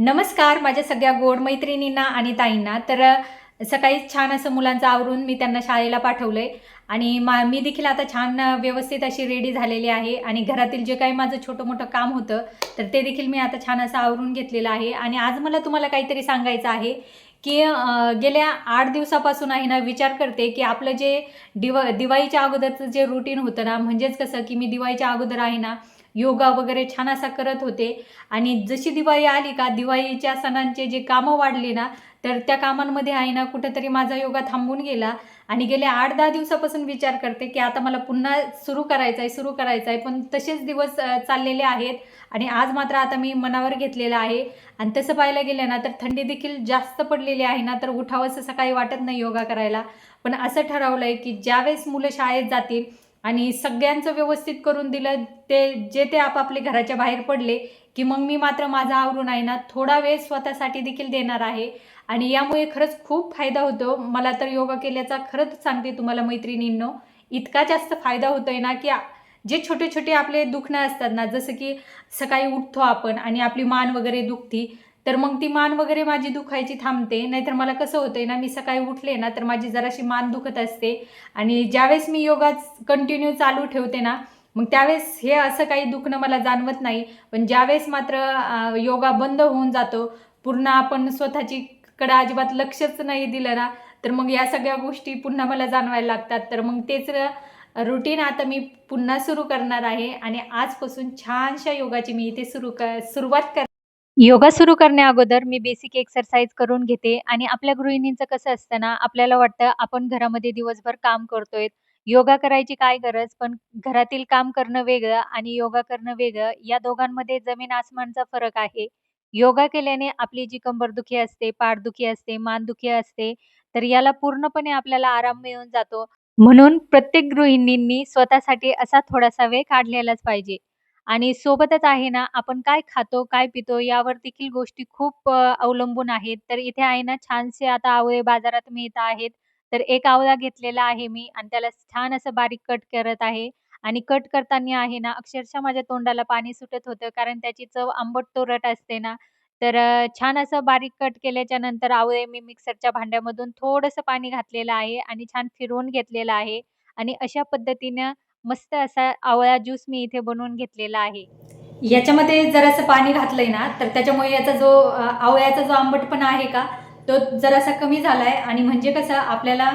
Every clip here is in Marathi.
नमस्कार माझ्या सगळ्या गोड मैत्रिणींना आणि ताईंना. तर सकाळी छान असं मुलांचं आवरून मी त्यांना शाळेला पाठवलंय. आणि मा मी देखील आता छान व्यवस्थित अशी रेडी झालेली आहे. आणि घरातील जे काही माझं छोटं मोठं काम होतं तर ते देखील मी आता छान असं आवरून घेतलेलं आहे. आणि आज मला तुम्हाला काहीतरी सांगायचं आहे की गेल्या आठ दिवसापासून आहे ना विचार करते की आपलं जे दिवा दिवाळीच्या अगोदरचं जे रुटीन होतं ना म्हणजेच कसं की मी दिवाळीच्या अगोदर आहे ना योगा वगैरे छान असा करत होते. आणि जशी दिवाळी आली का दिवाळीच्या सणांचे जे कामं वाढली ना तर त्या कामांमध्ये आहे ना कुठंतरी माझा योगा थांबून गेला. आणि गेले आठ दहा दिवसापासून विचार करते की आता मला पुन्हा सुरू करायचं आहे सुरू करायचं आहे पण तसेच दिवस चाललेले आहेत. आणि आज मात्र आता मी मनावर घेतलेलं आहे. आणि तसं पाहायला गेलं ना तर थंडी देखील जास्त पडलेली आहे ना तर उठावंसं सकाळी वाटत नाही योगा करायला. पण असं ठरवलं आहे की ज्यावेळेस मुलं शाळेत जातील आणि सगळ्यांचं व्यवस्थित करून दिलं ते जे ते आपापले घराच्या बाहेर पडले की मग मी मात्र माझा आवरून आहे ना थोडा वेळ स्वतःसाठी देखील देणार आहे. आणि यामुळे खरंच खूप फायदा होतो. मला तर योगा केल्याचा खरंच सांगते तुम्हाला मैत्रिणींनो इतका जास्त फायदा होतोय ना की जे छोटे छोटे आपले दुखणं असतात ना जसं की सकाळी उठतो आपण आणि आपली मान वगैरे दुखती तर मग ती मान वगैरे माझी दुखायची थांबते. नाहीतर मला कसं होतंय ना मी सकाळी उठले ना तर माझी जराशी मान दुखत असते. आणि ज्यावेळेस मी योगा कंटिन्यू चालू ठेवते ना मग त्यावेळेस हे असं काही दुखणं मला जाणवत नाही. पण ज्यावेळेस मात्र योगा बंद होऊन जातो पूर्ण आपण स्वतःची कडे अजिबात लक्षच नाही दिलं ना तर मग या सगळ्या गोष्टी पुन्हा मला जाणवायला लागतात. तर मग तेच रुटीन आता मी पुन्हा सुरू करणार आहे. आणि आजपासून छानशा योगाची मी इथे सुरू क सुरुवात कर योगा सुरू करण्या अगोदर मी बेसिक एक्सरसाइज करून घेते. आणि आपल्या गृहिणींचं कसं असतं ना आपल्याला वाटतं आपण घरामध्ये दिवसभर काम करतोय. योगा करायची काय गरज? पण घरातील काम करणं वेगळं आणि योगा करणं वेगळं या दोघांमध्ये जमीन आसमानचा फरक आहे. योगा केल्याने आपली जी कंबरदुखी असते पाठदुखी असते मानदुखी असते तर याला पूर्णपणे आपल्याला आराम मिळून जातो. म्हणून प्रत्येक गृहिणींनी स्वतःसाठी असा थोडासा वेळ काढलेलाच पाहिजे. आणि सोबतच आहे ना आपण काय खातो काय पितो यावर देखील गोष्टी खूप अ, अवलंबून आहेत. तर इथे आहे ना छानसे आता आवळे बाजारात मिळत आहेत. तर एक आवळा घेतलेला आहे मी आणि त्याला छान असं बारीक कट करत आहे. आणि कट करताना आहे ना अक्षरशः माझ्या तोंडाला पाणी सुटत होतं कारण त्याची चव आंबट तुरट असते ना. तर अ, छान असं बारीक कट केल्याच्यानंतर आवळे मी मिक्सरच्या भांड्यामधून थोडंसं पाणी घातलेलं आहे आणि छान फिरवून घेतलेलं आहे. आणि अशा पद्धतीनं मस्त असा आवळा ज्यूस मी इथे बनवून घेतलेला आहे. याच्यामध्ये जरासं पाणी घातलंय ना तर त्याच्यामुळे याचा जो आवळ्याचा जो आंबटपणा आहे का तो जरासा कमी झालाय आणि म्हणजे कसं आपल्याला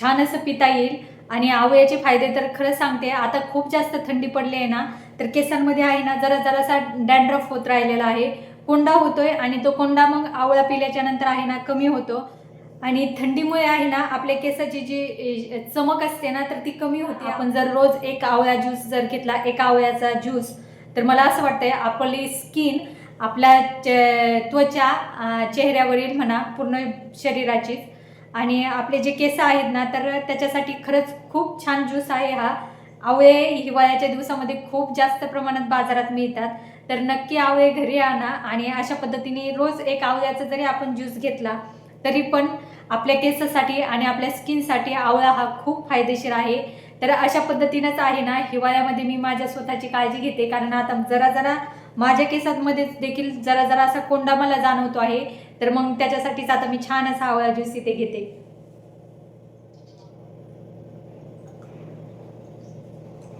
छान असं पिता येईल आणि आवळ्याचे फायदे तर खरं सांगते आता खूप जास्त थंडी पडली आहे ना तर केसांमध्ये आहे ना जरा जरासा डॅन्ड्रफ होत राहिलेला आहे. कोंडा होतोय आणि तो कोंडा मग आवळा पिल्याच्या नंतर आहे ना कमी होतो. आणि थंडीमुळे आहे ना आपल्या केसाची जी चमक असते ना तर ती कमी होते. आपण जर रोज एक आवळा ज्यूस जर घेतला एक आवळ्याचा ज्यूस तर मला असं वाटतंय आपली स्किन आपल्या चे- त्वचा चेहऱ्यावरील म्हणा पूर्ण शरीराचीच आणि आपले जे केस आहेत ना तर त्याच्यासाठी खरंच खूप छान ज्यूस आहे हा. आवळे हिवाळ्याच्या दिवसामध्ये खूप जास्त प्रमाणात बाजारात मिळतात. तर नक्की आवळे घरी आणा आणि अशा पद्धतीने रोज एक आवळ्याचा जरी आपण ज्यूस घेतला तरी पण आपल्या केसासाठी आणि आपल्या स्किनसाठी आवळा हा खूप फायदेशीर आहे. तर अशा पद्धतीनंच आहे ना हिवाळ्यामध्ये मी माझ्या स्वतःची काळजी घेते. कारण आता जरा जरा माझ्या केसांमध्ये देखील जरा जरा असा कोंडा मला जाणवतो आहे. तर मग त्याच्यासाठीच आता मी छान असा आवळा ज्यूस इथे घेते.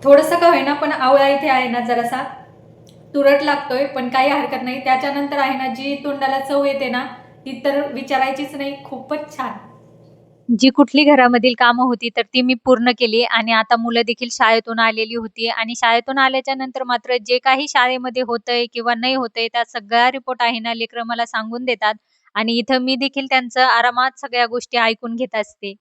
थोडंसं का होईना पण आवळा इथे आहे ना जरासा. तुरट लागतोय पण काही हरकत नाही. त्याच्यानंतर आहे ना जी तोंडाला चव येते ना ती तर विचारायचीच नाही खूपच छान. जी कुठली घरामधील कामं होती तर ती मी पूर्ण केली आणि आता मुलं देखील शाळेतून आलेली होती आणि शाळेतून आल्याच्यानंतर मात्र जे काही शाळेमध्ये होतंय किंवा नाही होतंय त्या सगळा रिपोर्ट आहे ना लेकरं मला सांगून देतात आणि इथं मी देखील त्यांचं आरामात सगळ्या गोष्टी ऐकून घेत असते.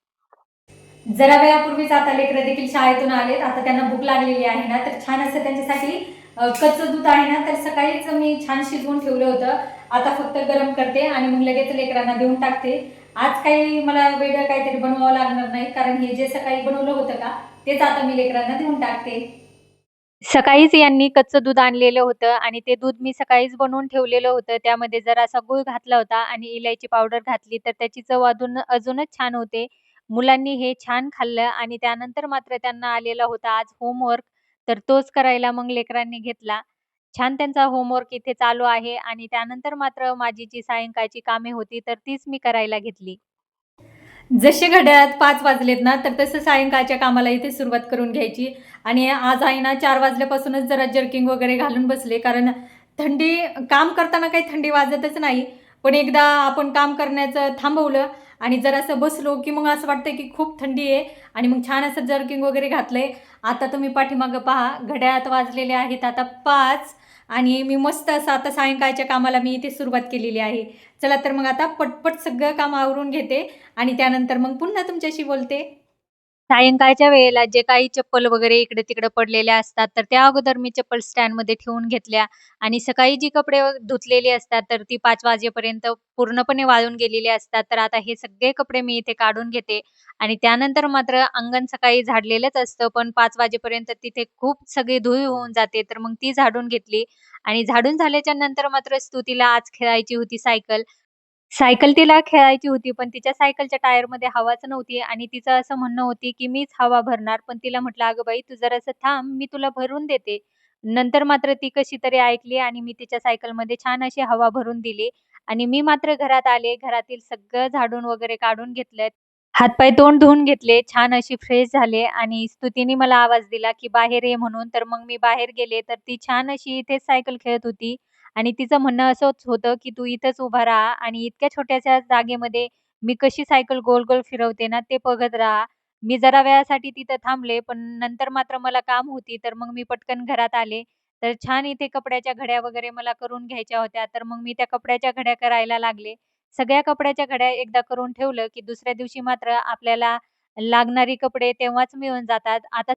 जरा वेळापूर्वीच आता लेकरं देखील शाळेतून आलेत आता त्यांना भूक लागलेली आहे ना तर छान असं त्यांच्यासाठी कच्चं दूध आहे ना तर सकाळीच मी छान शिजवून ठेवलं होतं. आता फक्त गरम करते आणि मग लगेच लेकरांना देऊन टाकते. आज काही मला वेगळं काहीतरी बनवावं लागणार नाही कारण हे जे सकाळी बनवलं होतं का तेच आता मी लेकरांना देऊन टाकते. सकाळीच यांनी कच्चं दूध आणलेलं होतं आणि ते दूध मी सकाळीच बनवून ठेवलेलं होतं. त्यामध्ये जरासा गूळ घातला होता आणि इलायची पावडर घातली तर त्याची चव अजून अजूनच छान होते. मुलांनी हे छान खाल्लं आणि त्यानंतर मात्र त्यांना आलेला होता आज होमवर्क. तर तोच करायला मग लेकरांनी घेतला छान त्यांचा होमवर्क इथे चालू आहे आणि त्यानंतर मात्र माझी जी सायंकाळची कामे होती तर तीच मी करायला घेतली. जसे घड्याळात पाच वाजलेत ना, तर तसं सायंकाळच्या कामाला इथे सुरुवात करून घ्यायची आणि आज आई ना चार वाजल्यापासूनच जरा जर्किंग वगैरे घालून बसले. कारण थंडी काम करताना काही थंडी वाजतच नाही. पण एकदा आपण काम करण्याचं थांबवलं आणि जर असं बसलो, की मग असं वाटतं की खूप थंडी आहे आणि मग छान असं जर्किंग वगैरे घातलं आहे आता तुम्ही पाठीमागं पहा, घड्याळात वाजलेले आहेत आता पाच आणि मी मस्त असं आता सायंकाळच्या कामाला मी इथे सुरुवात केलेली आहे. चला तर मग आता पटपट सगळं काम आवरून घेते आणि त्यानंतर मग पुन्हा तुमच्याशी बोलते. सायंकाळच्या वेळेला जे काही चप्पल वगैरे इकडे-तिकडे पडलेल्या असतात, तर त्या अगोदर मी चप्पल स्टँडमध्ये ठेवून घेतल्या आणि सकाळी जी कपडे धुतलेली असतात, तर ती पाच वाजेपर्यंत पूर्णपणे वाळून गेलेली असतात. तर आता हे सगळे कपडे मी इथे काढून घेते आणि त्यानंतर मात्र अंगण सकाळी झाडलेलंच असतं, पण पाच वाजेपर्यंत तिथे खूप सगळी धुई होऊन जाते. तर मग ती झाडून घेतली आणि झाडून झाल्याच्यानंतर मात्र स्तुतीला आज खेळायची होती सायकल. सायकल तिला खेळायची होती, पण तिच्या सायकलच्या टायरमध्ये हवाच नव्हती आणि तिचं असं म्हणणं होती, की मीच हवा भरणार. पण तिला म्हटलं, "अगं बाई, तू जरासं थांब, मी तुला भरून देते." नंतर मात्र ती कशी तरी ऐकली आणि मी तिच्या सायकलमध्ये छान अशी हवा भरून दिली आणि मी मात्र घरात आले. घरातील सगळं झाडून वगैरे काढून घेतलं. हातपाय तोंड धुवून घेतले, छान अशी फ्रेश झाले आणि स्तुतीने मला आवाज दिला, की "बाहेर ये" म्हणून. तर मग मी बाहेर गेले, तर ती छान अशी इथेच सायकल खेळत होती आणि तिचं म्हणणं असंच होतं, की "तू इथंच उभा राहा आणि इतक्या छोट्याशा जागेमध्ये मी कशी सायकल गोल-गोल फिरवते ना, ते बघत राहा." मी जरा वेळासाठी तिथं थांबले, पण नंतर मात्र मला काम होती, तर मग मी पटकन घरात आले. तर छान इथे कपड्याच्या घड्या वगैरे मला करून घ्यायच्या होत्या, तर मग मी त्या कपड्याच्या घड्या करायला लागले. सगळ्या कपड्याच्या घड्या एकदा करून ठेवलं, की दुसऱ्या दिवशी मात्र आपल्याला लागणारी कपडे तेव्हाच मिळून जातात. आता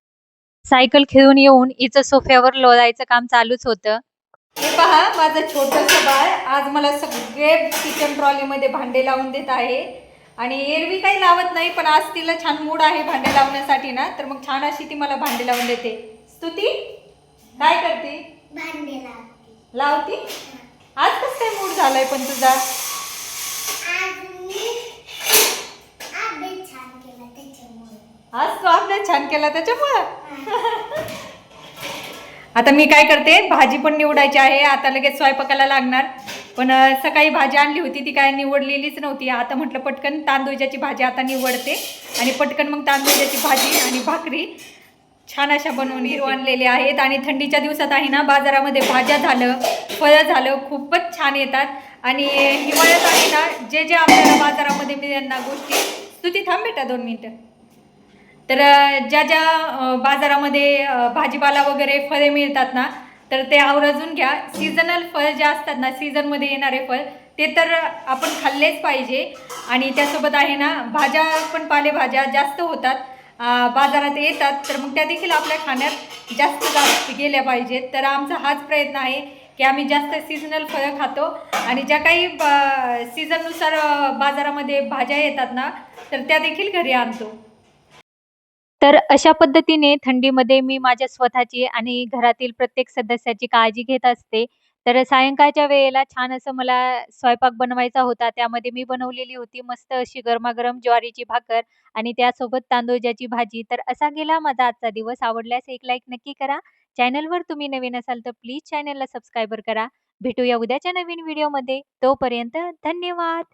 सायकल खेळून येऊन हिचं सोफ्यावर लोळायचं काम चालूच होतं. हे पहा माझं छोटंसं बाळ आज मला सगळे किचन ट्रॉलीमध्ये भांडे लावून देत आहे. आणि एरवी काही लावत नाही पण आज तिला छान मूड आहे भांडे लावण्यासाठी ना तर मग छान अशी ती मला भांडे लावून देते. स्तुती काय करते? भांडे लावते. लावती? आज कसं काय मूड झालाय पण तुझा? आज तू अभ्यास छान केला त्याच्यामुळं? आता मी काय करते भाजी पण निवडायची आहे आता लगेच स्वयंपाकाला लागणार. पण सकाळी भाजी आणली होती ती काय निवडलेलीच नव्हती. आता म्हटलं पटकन तांदूळच्याची भाजी आता निवडते. आणि पटकन मग तांदूळच्याची भाजी आणि भाकरी छान अशा बनवून हिरो आणलेले आहेत. आणि थंडीच्या दिवसात आहे ना बाजारामध्ये भाज्या झालं फळं झालं खूपच छान येतात. आणि हिवाळ्यात आहे ना जे जे आपल्याला बाजारामध्ये मिळणार गोष्टी स्तुती थांब बेटा दोन मिनटं. तर ज्या ज्या बाजारामध्ये भाजीपाला वगैरे फळे मिळतात ना तर ते आवर्जून घ्या. सीझनल फळ जे असतात ना सीझनमध्ये येणारे फळ ते तर आपण खाल्लेच पाहिजे. आणि त्यासोबत आहे ना भाज्या पण पालेभाज्या जास्त होतात. बाजारात येतात तर मग त्या देखील आपल्या खाण्यात जास्त जास्त गेल्या पाहिजेत. तर आमचा हाच प्रयत्न आहे की आम्ही जास्त सीझनल फळं खातो. आणि ज्या काही सीझननुसार बाजारामध्ये भाज्या येतात ना तर त्या देखील घरी आणतो. तर अशा पद्धतीने थंडीमध्ये मी माझ्या स्वतःची आणि घरातील प्रत्येक सदस्याची काळजी घेत असते. तर सायंकाळच्या वेळेला छान असं मला स्वयंपाक बनवायचा होता. त्यामध्ये मी बनवलेली होती मस्त अशी गरमागरम ज्वारीची भाकर आणि त्यासोबत तांदूळजाची भाजी. तर असा गेला माझा आजचा दिवस. आवडल्यास एक लाईक नक्की करा. चॅनलवर तुम्ही नवीन असाल तर प्लीज चॅनलला सबस्क्राईबर करा. भेटूया उद्याच्या नवीन व्हिडिओमध्ये. तोपर्यंत धन्यवाद.